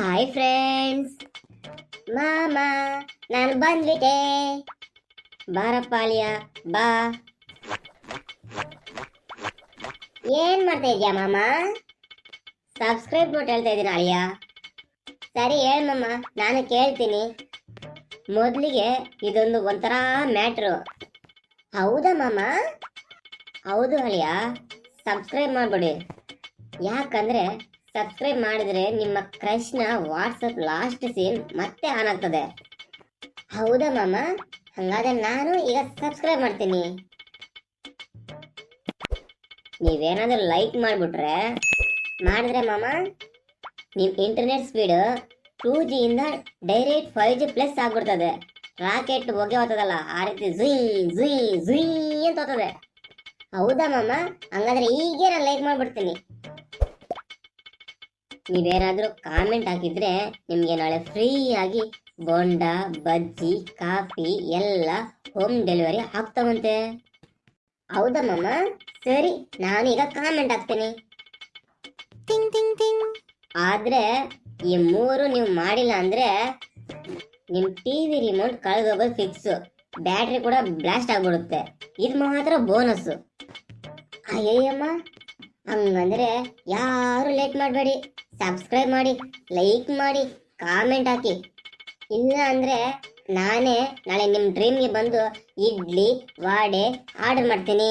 Hi friends ಮಾಮ, ನಾನು ಬಂದ್ಬಿಟ್ಟೆ. ಬಾರಪ್ಪ ಅಳಿಯ ಬಾ. ಏನ್ ಮಾಡ್ತಾ ಇದೀಯ, ಮಾಮ? ಸಬ್ಸ್ಕ್ರೈಬ್ ಮಾಡಿ ಹೇಳ್ತಾ ಇದ್ದೀನಿ, ಅಳಿಯ? ಸರಿ, ಹೇಳ, ಮಾಮ. ನಾನು ಕೇಳ್ತೀನಿ. ಮೊದಲಿಗೆ ಇದೊಂದು ಒಂಥರ ಮ್ಯಾಟ್ರು. ಹೌದಾ, ಮಾಮ? ಹೌದು, ಅಳಿಯ. ಸಬ್ಸ್ಕ್ರೈಬ್ ಮಾಡಿಬಿಡಿ. ಯಾಕಂದ್ರೆ ಸಬ್ಸ್ಕ್ರೈಬ್ ಮಾಡಿದ್ರೆ ನಿಮ್ಮ ಕ್ರಶ್ನ ವಾಟ್ಸಪ್ ಲಾಸ್ಟ್ ಸೀನ್ ಮತ್ತೆ ಆನ್ ಆಗ್ತದೆ. ಹೌದಾ ಮಾಮ? ಹಂಗಾದ್ರೆ ನಾನು ಈಗ ಸಬ್ಸ್ಕ್ರೈಬ್ ಮಾಡ್ತೀನಿ. ನೀವೇನಾದ್ರೂ ಲೈಕ್ ಮಾಡಿಬಿಟ್ರೆ, ಮಾಡಿದ್ರೆ ಮಾಮ ನಿಮ್ಮ ಇಂಟರ್ನೆಟ್ ಸ್ಪೀಡ್ ಟೂ ಜಿಯಿಂದ ಡೈರೆಕ್ಟ್ ಫೈವ್ ಜಿ ಪ್ಲಸ್ ಆಗ್ಬಿಡ್ತದೆ. ರಾಕೆಟ್ ಹೊಗೆ ಹೋಗ್ತದಲ್ಲ, ಆ ರೀತಿ ಜುಯ್ ಜುಯ್ ಜುಯ್ ಅಂತ ಹೋಗ್ತದೆ. ಹೌದಾ ಮಾಮ? ಹಂಗಾದ್ರೆ ಈಗೇ ನಾನು ಲೈಕ್ ಮಾಡ್ಬಿಡ್ತೀನಿ. ನೀವೇನಾದ್ರೂ ಕಾಮೆಂಟ್ ಹಾಕಿದರೆ ನಿಮಗೆ ನಾಳೆ ಫ್ರೀಯಾಗಿ ಬೋಂಡ ಬಜ್ಜಿ ಕಾಫಿ ಎಲ್ಲ ಹೋಮ್ ಡೆಲಿವರಿ ಆಗ್ತಾವಂತೆ ಹೌದಾ ಮಾಮ? ಸರಿ ನಾನೀಗ ಕಾಮೆಂಟ್ ಹಾಕ್ತೀನಿ. ತಿಂಗ್ ತಿಂಗ್ ತಿಂಗ್ ಆದರೆ ಈ ಮೂರು ನೀವು ಮಾಡಿಲ್ಲ ಅಂದರೆ ನಿಮ್ಮ ಟಿ ವಿ ರಿಮೋಟ್ ಕಳೆದೋಗೋದು ಫಿಕ್ಸು ಬ್ಯಾಟ್ರಿ ಕೂಡ ಬ್ಲಾಸ್ಟ್ ಆಗಿಬಿಡುತ್ತೆ. ಇದು ಮಾತ್ರ ಬೋನಸ್ಸು ಅಯ್ಯಯ್ಯಮ್ಮ ಹಂಗಂದ್ರೆ ಯಾರು ಲೇಟ್ ಮಾಡಬೇಡಿ. ಸಬ್ಸ್ಕ್ರೈಬ್ ಮಾಡಿ ಲೈಕ್ ಮಾಡಿ ಕಾಮೆಂಟ್ ಹಾಕಿ. ಇಲ್ಲ ಅಂದರೆ ನಾನೇ ನಾಳೆ ನಿಮ್ಮ ಡ್ರೀಮ್ಗೆ ಬಂದು ಇಡ್ಲಿ, ವಾಡೆ ಆರ್ಡರ್ ಮಾಡ್ತೀನಿ.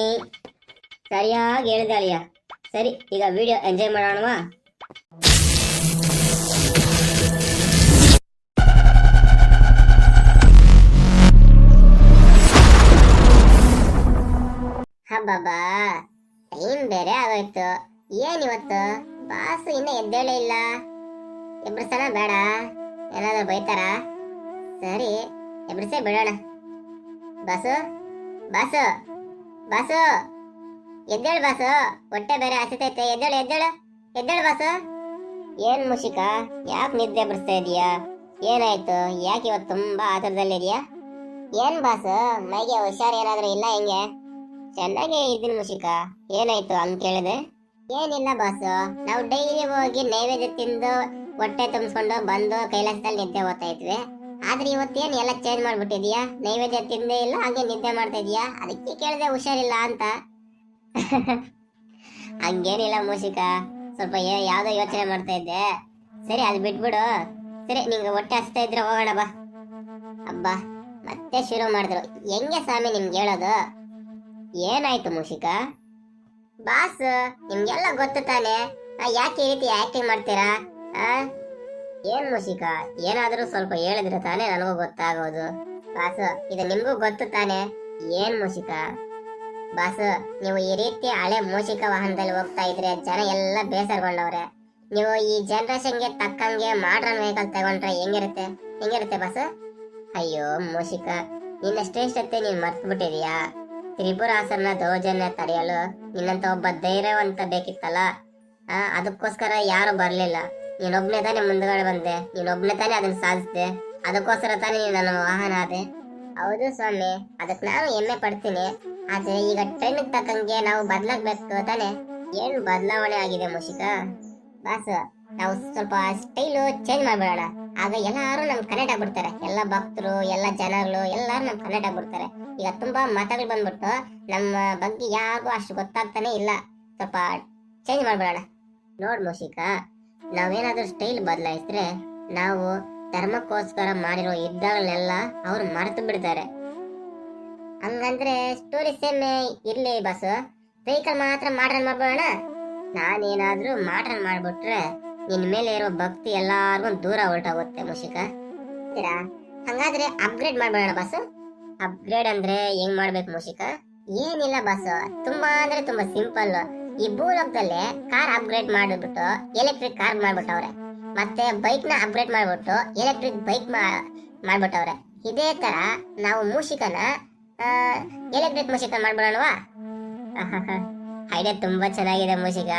ಸರಿಯಾಗಿ ಹೇಳಿದೆ ಅಳಿಯ ಸರಿ, ಈಗ ವಿಡಿಯೋ ಎಂಜಾಯ್ ಮಾಡೋಣವಾ? ಹಬ್ಬಬ್ಬಾ ಟೈಮ್ ಬೇರೆ ಆಗೋಯ್ತು? ಏನ್ ಇವತ್ತು? ಬಾಸು ಇನ್ನ ಎದ್ದೇಳೇ ಇಲ್ಲ. ಎಬ್ರಿಸೋಣ ಬೇಡ. ಏನಾದ್ರು ಬೈತಾರ? ಸರಿ, ಎಬ್ರಿಸೇ ಬಿಡೋಣ ಬಾಸು ಬಾಸು ಬಾಸು. ಎದ್ದೇಳು ಬಾಸು. ಹೊಟ್ಟೆ ಬೇರೆ ಹಸಿತೈತೆ. ಎದ್ದೇಳು ಎದ್ದೇಳು. ಎದ್ದೇಳು ಬಾಸು. ಏನು ಮುಷಿಕ? ಯಾಕೆ ನಿದ್ದೆ ಬರ್ಸ್ತಾ ಇದೀಯಾ? ಏನಾಯ್ತು? ಯಾಕೆ ಇವತ್ತು ತುಂಬ ಆತರದಲ್ಲಿದ್ಯಾ ಏನು ಬಾಸು? ಮೈಗೆ ಹುಷಾರು ಏನಾದರೂ ಇಲ್ಲ ಹೆಂಗೆ? ಚೆನ್ನಾಗೇ ಇದ್ದೀನಿ ಮುಷಿಕ. ಏನಾಯ್ತು ಹಂಗೆ ಕೇಳಿದೆ? ಏನಿಲ್ಲ ಬಾಸು ನಾವು ಡೈಲಿ ಹೋಗಿ ನೈವೇದ್ಯ ತಿಂದು ಹೊಟ್ಟೆ ತುಂಬಿಸ್ಕೊಂಡು ಬಂದು ಕೈಲಾಸದಲ್ಲಿ ನಿದ್ದೆ ಓದ್ತಾ ಇದ್ವಿ. ಆದ್ರೆ ಇವತ್ತೇನು ಎಲ್ಲ ಚೇಂಜ್ ಮಾಡ್ಬಿಟ್ಟಿದ್ಯಾ? ನೈವೇದ್ಯ ತಿಂದೇ ಇಲ್ಲ, ಹಾಗೆ ನಿದ್ದೆ ಮಾಡ್ತಾ ಇದೀಯಾ? ಅದಕ್ಕೆ ಕೇಳಿದೆ ಹುಷಾರಿಲ್ಲ ಅಂತ. ಹಂಗೇನಿಲ್ಲ ಮೂಷಿಕ. ಸ್ವಲ್ಪ ಯಾವ್ದೋ ಯೋಚನೆ ಮಾಡ್ತಾ ಇದ್ದೆ. ಸರಿ, ಅದು ಬಿಟ್ಬಿಡು. ಸರಿ, ನಿಂಗೆ ಹೊಟ್ಟೆ ಹಚ್ತಾ ಇದ್ರೆ ಹೋಗೋಣ ಬಾ. ಅಬ್ಬಾ, ಮತ್ತೆ ಶುರು ಮಾಡಿದ್ರು. ಹೆಂಗೆ ಸ್ವಾಮಿ ನಿಮ್ಗೆ ಹೇಳೋದು? ಏನಾಯ್ತು ಮೂಷಿಕ? ಬಾಸ್, ನಿಮ್ಗೆಲ್ಲ ಗೊತ್ತು ತಾನೆ. ಯಾಕೆ ಈ ರೀತಿ ಆಕ್ಟಿಂಗ್ ಮಾಡ್ತೀರಾ? ಏನ್ ಮುಷಿಕ? ಏನಾದ್ರೂ ಸ್ವಲ್ಪ ಹೇಳಿದ್ರೆ ತಾನೇ ನನಗೂ ಗೊತ್ತಾಗೋದು. ಬಾಸ್, ಇದು ನಿಮ್ಗೂ ಗೊತ್ತು ತಾನೆ. ಏನ್ ಮುಷಿಕ? ಬಾಸ್, ನೀವು ಈ ರೀತಿ ಹಳೆ ಮೂಷಿಕ ವಾಹನದಲ್ಲಿ ಹೋಗ್ತಾ ಇದ್ರೆ ಜನ ಎಲ್ಲ ಬೇಸರಗೊಂಡವ್ರೆ. ನೀವು ಈ ಜನರೇಷನ್ಗೆ ತಕ್ಕಂಗೆ ಮಾಡ್ರನ್ ವೆಹಿಕಲ್ ತಗೊಂಡ್ರೆ ಹೆಂಗಿರುತ್ತೆ? ಹೆಂಗಿರುತ್ತೆ ಬಾಸ್? ಅಯ್ಯೋ, ಮೂಷಿಕ, ನಿನ್ನ ಶ್ರೇಷ್ಠತೆ ನೀನ್ ಮರ್ತು ಬಿಟ್ಟಿದ್ಯಾ ತ್ರಿಪುರಾಸನ ದೌರ್ಜನ್ಯ ತಡೆಯಲು ನಿನ್ನಂತ ಒಬ್ಬ ಧೈರ್ಯವಂತ ಬೇಕಿತ್ತಲ್ಲ? ಅದಕ್ಕೋಸ್ಕರ ಯಾರು ಬರಲಿಲ್ಲ? ನೀನೊಬ್ನೇ ತಾನೇ ಮುಂದುಗಡೆ ಬಂದೆ. ನೀನೊಬ್ನೇ ತಾನೇ ಅದನ್ನ ಸಾಧಿಸಿದೆ. ಅದಕ್ಕೋಸ್ಕರ ತಾನೇ ನೀನು ನನ್ನ ವಾಹನ ಆದೆ. ಹೌದು ಸ್ವಾಮಿ, ಅದಕ್ಕೆ ನಾನು ಹೆಮ್ಮೆ ಪಡ್ತೀನಿ. ಆದ್ರೆ ಈಗ ಟ್ರೆಂಡ್ ತಕ್ಕಂಗೆ ನಾವು ಬದಲಾಗ್ಬೇಕು ತಾನೆ. ಏನು ಬದಲಾವಣೆ ಆಗಿದೆ ಮುಷಿಕ? ಬಾಸ್, ನಾವು ಸ್ವಲ್ಪ ಸ್ಟೈಲು ಚೇಂಜ್ ಮಾಡ್ಬಿಡೋಣ. ಆಗ ಎಲ್ಲಾರು ನಮ್ ಕನೆಕ್ಟ್ ಆಗ್ಬಿಡ್ತಾರೆ. ಎಲ್ಲ ಭಕ್ತರು, ಎಲ್ಲ ಜನಗಳು, ಎಲ್ಲಾರು ನಮ್ ಕನೆಕ್ಟ್ ಆಗ್ಬಿಡ್ತಾರೆ. ಈಗ ತುಂಬಾ ಮತಗಳು ಬಂದ್ಬಿಟ್ಟು ನಮ್ಮ ಬಗ್ಗೆ ಯಾರಿಗೂ ಅಷ್ಟು ಗೊತ್ತಾಗ್ತಾನೆ ಇಲ್ಲ. ಸ್ವಲ್ಪ ಚೇಂಜ್ ಮಾಡ್ಬಿಡೋಣ. ನೋಡ್ ಮೂಷಿಕ ನಾವೇನಾದ್ರೂ ಸ್ಟೈಲ್ ಬದಲಾಯಿಸಿದ್ರೆ ನಾವು ಧರ್ಮಕ್ಕೋಸ್ಕರ ಮಾಡಿರೋ ಯುದ್ಧಗಳನ್ನೆಲ್ಲ ಅವ್ರು ಮರೆತು ಬಿಡ್ತಾರೆ. ಹಂಗಂದ್ರೆ ಸ್ಟೋರಿ ಸೇಮ್ ಇರ್ಲಿ ಬಸ್. ವೆಹಿಕಲ್ ಮಾತ್ರ ಮಾಡ್ರನ್ ಮಾಡ್ಬೋಣ ನಾನೇನಾದ್ರೂ ಮಾಡ್ರನ್ ಮಾಡ್ಬಿಟ್ರೆ ನಿನ್ ಮೇಲೆ ಇರೋ ಭಕ್ತಿ ಎಲ್ಲಾರ್ಗು ದೂರ ಹೊರಟೋಗುತ್ತೆ ಮುಷಿಕ? ಹಂಗಾದ್ರೆ ಅಪ್ಗ್ರೇಡ್ ಮಾಡ್ಬೇಡ ಬಸ್ ಅಪ್ಗ್ರೇಡ್ ಅಂದ್ರೆ ಹೆಂಗ್ ಮಾಡ್ಬೇಕು ಮುಷಿಕ ಏನಿಲ್ಲ ಬಸ್ ತುಂಬಾ ಅಂದ್ರೆ ತುಂಬಾ ಸಿಂಪಲ್ ಈ ಭೂಲೋಕದಲ್ಲಿ ಕಾರ್ ಅಪ್ಗ್ರೇಡ್ ಮಾಡಿಬಿಟ್ಟು ಎಲೆಕ್ಟ್ರಿಕ್ ಕಾರ್ ಮಾಡ್ಬಿಟ್ಟವ್ರೆ. ಮತ್ತೆ ಬೈಕ್ನ ಅಪ್ಗ್ರೇಡ್ ಮಾಡ್ಬಿಟ್ಟು ಎಲೆಕ್ಟ್ರಿಕ್ ಬೈಕ್ ಮಾಡ್ಬಿಟ್ಟವ್ರೆ. ಇದೇ ತರ ನಾವು ಮೂಷಿಕನ ಎಲೆಕ್ಟ್ರಿಕ್ ಮೂಷಿಕ ಮಾಡ್ಬಿಡೋಣವಾ? ಐಡಿಯಾ ತುಂಬಾ ಚೆನ್ನಾಗಿದೆ ಮೂಷಿಕ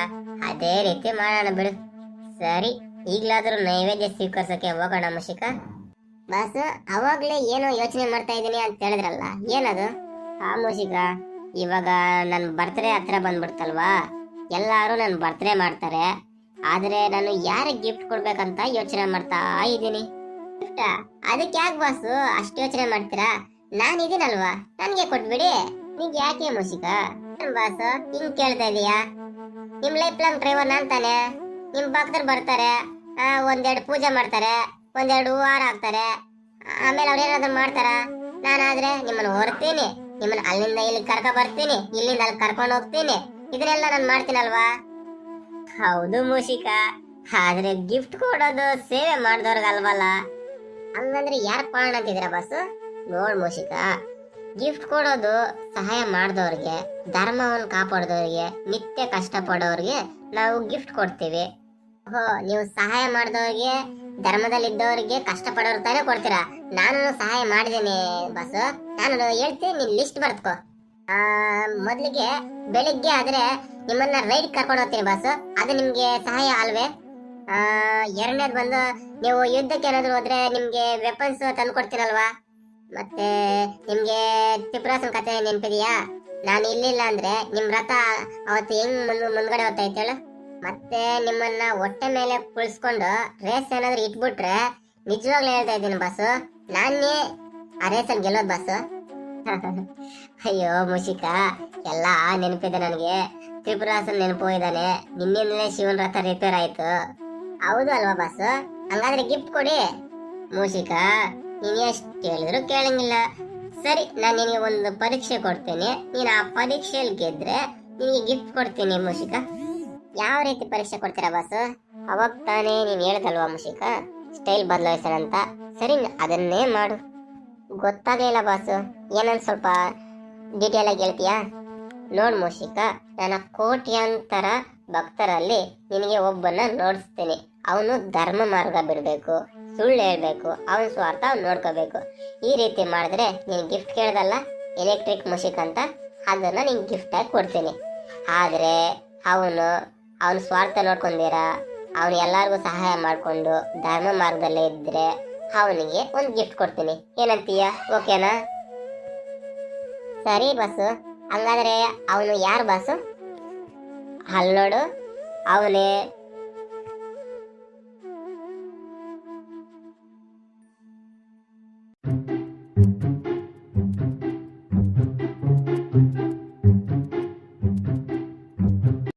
ಅದೇ ರೀತಿ ಮಾಡೋಣ ಬಿಡು. ಸರಿ ಈಗ್ಲಾದ್ರೂ ನೈವೇದ್ಯ ಸ್ವೀಕರಿಸಕ್ಕೆ ಹೋಗೋಣ ಮುಷಿಕ ಬಾಸ್ ಅವಾಗ್ಲೇ ಏನೋ ಯೋಚನೆ ಮಾಡ್ತಾ ಇದೀನಿ ಅಂತ ಹೇಳಿದ್ರಲ್ಲ ಏನದು? ಆ ಮುಷಿಕ ಇವಾಗ ನನ್ನ ಬರ್ತ್ಡೇ ಹತ್ರ ಬಂದ್ಬಿಡ್ತಲ್ವಾ? ಎಲ್ಲಾರು ನನ್ನ ಬರ್ತ್ಡೇ ಮಾಡ್ತಾರೆ ಆದ್ರೆ ನಾನು ಯಾರಿಗೆ ಗಿಫ್ಟ್ ಕೊಡ್ಬೇಕಂತ ಯೋಚನೆ ಮಾಡ್ತಾ ಇದ್ದೀನಿ. ಗಿಫ್ಟಾ ಅದಕ್ಕೆ ಯಾಕೆ ಬಾಸು ಅಷ್ಟು ಯೋಚನೆ ಮಾಡ್ತೀರಾ? ನಾನು ಇದೀನಲ್ವಾ? ನನಗೆ ಕೊಟ್ಬಿಡಿ. ನಿಂಗೆ ಯಾಕೆ ಮುಷಿಕ ಬಾಸು ಹಿಂಗ್ ಕೇಳ್ತಾ ಇದೀಯಾ? ನಿಮ್ ಲೈಫ್ ಲಾಂಗ್ ಡ್ರೈವರ್ ನಾನ್ ತಾನೆ. ನಿಮ್ ಭಕ್ತರು ಬರ್ತಾರೆ ಒಂದೆರಡು ಪೂಜೆ ಮಾಡ್ತಾರೆ, ಒಂದೆರಡು ಹೂವಾರ ಹಾಕ್ತಾರೆ. ಆಮೇಲೆ ಅವ್ರು ಏನಾದ್ರು ಮಾಡ್ತಾರ? ನಾನಾದ್ರೆ ನಿಮ್ಮನ್ನ ಹೊರ್ತೀನಿ, ನಿಮ್ಮನ್ನ ಅಲ್ಲಿಂದ ಇಲ್ಲಿ ಕರ್ಕ ಬರ್ತೀನಿ, ಇಲ್ಲಿಂದ ಅಲ್ಲಿ ಕರ್ಕೊಂಡು ಹೋಗ್ತೀನಿ. ಇದನ್ನೆಲ್ಲ ನಾನು ಮಾಡ್ತೀನಲ್ವಾ? ಹೌದು ಮೂಷಿಕ. ಆದ್ರೆ ಗಿಫ್ಟ್ ಕೊಡೋದು ಸೇವೆ ಮಾಡಿದವ್ರಿಗಲ್ವಲ್ಲ ಹಂಗಂದ್ರೆ ಯಾರು ಪಾಣ ಅಂತಿದ್ರ ಬಸ್? ನೋಡ್ ಮೂಷಿಕ. ಗಿಫ್ಟ್ ಕೊಡೋದು ಸಹಾಯ ಮಾಡಿದವ್ರಿಗೆ ಧರ್ಮವನ್ನು ಕಾಪಾಡಿದವ್ರಿಗೆ, ನಿತ್ಯ ಕಷ್ಟಪಡೋರಿಗೆ ನಾವು ಗಿಫ್ಟ್ ಕೊಡ್ತೀವಿ. ಹೋ ನೀವು ಸಹಾಯ ಮಾಡಿದವ್ರಿಗೆ ಧರ್ಮದಲ್ಲಿದ್ದವರಿಗೆ ಕಷ್ಟ ಪಡೋರು ತಾನೇ ಕೊಡ್ತೀರಾ? ನಾನು ಸಹಾಯ ಮಾಡಿದ್ದೀನಿ ಬಸ್. ನಾನು ಹೇಳ್ತೀನಿ ನೀನ್ ಲಿಸ್ಟ್ ಬರ್ತ್ಕೋ. ಆ, ಮೊದ್ಲಿಗೆ ಬೆಳಿಗ್ಗೆ ಆದ್ರೆ ನಿಮ್ಮನ್ನ ರೈಡ್ ಕರ್ಕೊಂಡು ಹೋಗ್ತೀನಿ ಬಸ್. ಅದು ನಿಮ್ಗೆ ಸಹಾಯ ಅಲ್ವೇ? ಆ, ಎರಡನೇದು ಬಂದು ನೀವು ಯುದ್ಧಕ್ಕೆ ಏನಾದ್ರು ಹೋದ್ರೆ ನಿಮ್ಗೆ ವೆಪನ್ಸ್ ತಂದು ಕೊಡ್ತೀನಲ್ವಾ ಮತ್ತೆ ನಿಮ್ಗೆ ತ್ರಿಪುರಾಸನ ಕತೆ ನೆನಪಿದೆಯಾ? ನಾನು ಇಲ್ಲಿಲ್ಲ ಅಂದ್ರೆ ನಿಮ್ ರಥ ಅವತ್ತು ಹೆಂಗ್ ಮುಂದ್ ಮುಂದ್ಗಡೆ ಹೋಗ್ತಾ ಹೇಳು? ಮತ್ತೆ ನಿಮ್ಮನ್ನ ಹೊಟ್ಟೆ ಮೇಲೆ ಕುಳಿಸ್ಕೊಂಡು ರೇಸ್ ಏನಾದ್ರು ಇಟ್ಬಿಟ್ರೆ ನಿಜವಾಗ್ಲೂ ಹೇಳ್ತಾ ಇದ್ದೀನಿ ಬಾಸು. ನಾನೇ ಆ ರೇಸಲ್ಲಿ ಗೆಲ್ಲೋದು ಬಾಸು. ಅಯ್ಯೋ ಮುಷಿಕ ಎಲ್ಲ ನೆನಪಿದೆ ನನಗೆ. ತ್ರಿಪುರಾಸನ್ ನೆನಪು ಇದ್ದಾನೆ. ನಿನ್ನೆ ಶಿವನ್ ರಥ ರಿಪೇರ್ ಆಯ್ತು. ಹೌದು ಅಲ್ವಾ ಬಾಸು? ಹಂಗಾದ್ರೆ ಗಿಫ್ಟ್ ಕೊಡಿ. ಮೂಷಿಕ ನೀನು ಎಷ್ಟು ಕೇಳಿದ್ರು ಕೇಳಂಗಿಲ್ಲ. ಸರಿ, ನಾನು ನಿನಗೆ ಒಂದು ಪರೀಕ್ಷೆ ಕೊಡ್ತೀನಿ. ನೀನು ಆ ಪರೀಕ್ಷೆಯಲ್ಲಿ ಗೆದ್ರೆ ನಿನಗೆ ಗಿಫ್ಟ್ ಕೊಡ್ತೀನಿ ಮೂಷಿಕ ಯಾವ ರೀತಿ ಪರೀಕ್ಷೆ ಕೊಡ್ತೀರಾ ಬಾಸು ಅವಾಗ ತಾನೇ ನೀನು ಹೇಳ್ದಲ್ವಾ ಮುಷಿಕ ಸ್ಟೈಲ್ ಬದಲಾಯಿಸೋಣಂತ. ಸರಿ, ಅದನ್ನೇ ಮಾಡು. ಗೊತ್ತಾಗ್ಲಿಲ್ಲ ಬಾಸು ಏನಂತ ಸ್ವಲ್ಪ ಡೀಟೇಲ್ ಆಗಿ ಹೇಳ್ತೀಯಾ? ನೋಡು ಮೂಷಿಕ ನನ್ನ ಕೋಟ್ಯಾಂತರ ಭಕ್ತರಲ್ಲಿ ನಿನಗೆ ಒಬ್ಬನ ನೋಡಿಸ್ತೀನಿ. ಅವನು ಧರ್ಮ ಮಾರ್ಗ ಬಿಡಬೇಕು, ಸುಳ್ಳು ಹೇಳಬೇಕು, ಅವನ ಸ್ವಾರ್ಥ ಅವ್ನು ನೋಡ್ಕೋಬೇಕು. ಈ ರೀತಿ ಮಾಡಿದ್ರೆ ನೀನು ಗಿಫ್ಟ್ ಕೇಳ್ದಲ್ಲ ಎಲೆಕ್ಟ್ರಿಕ್ ಮುಷಿಕ್ ಅಂತ, ಅದನ್ನ ನೀನು ಗಿಫ್ಟ್ ಆಗಿ ಕೊಡ್ತೀನಿ. ಆದ್ರೆ ಅವನು ಅವನ ಸ್ವಾರ್ಥ ನೋಡ್ಕೊಂಡಿರ ಅವನು ಎಲ್ಲರಿಗೂ ಸಹಾಯ ಮಾಡಿಕೊಂಡು ಧರ್ಮ ಮಾರ್ಗದಲ್ಲೇ ಇದ್ರೆ ಅವನಿಗೆ ಒಂದು ಗಿಫ್ಟ್ ಕೊಡ್ತೀನಿ. ಏನಂತೀಯ? ಓಕೆನಾ ಸರಿ ಬಸ್ಸು. ಹಂಗಾದ್ರೆ ಅವನು ಯಾರು ಬಸು ಅಲ್ಲೋಡು ಅವನೇ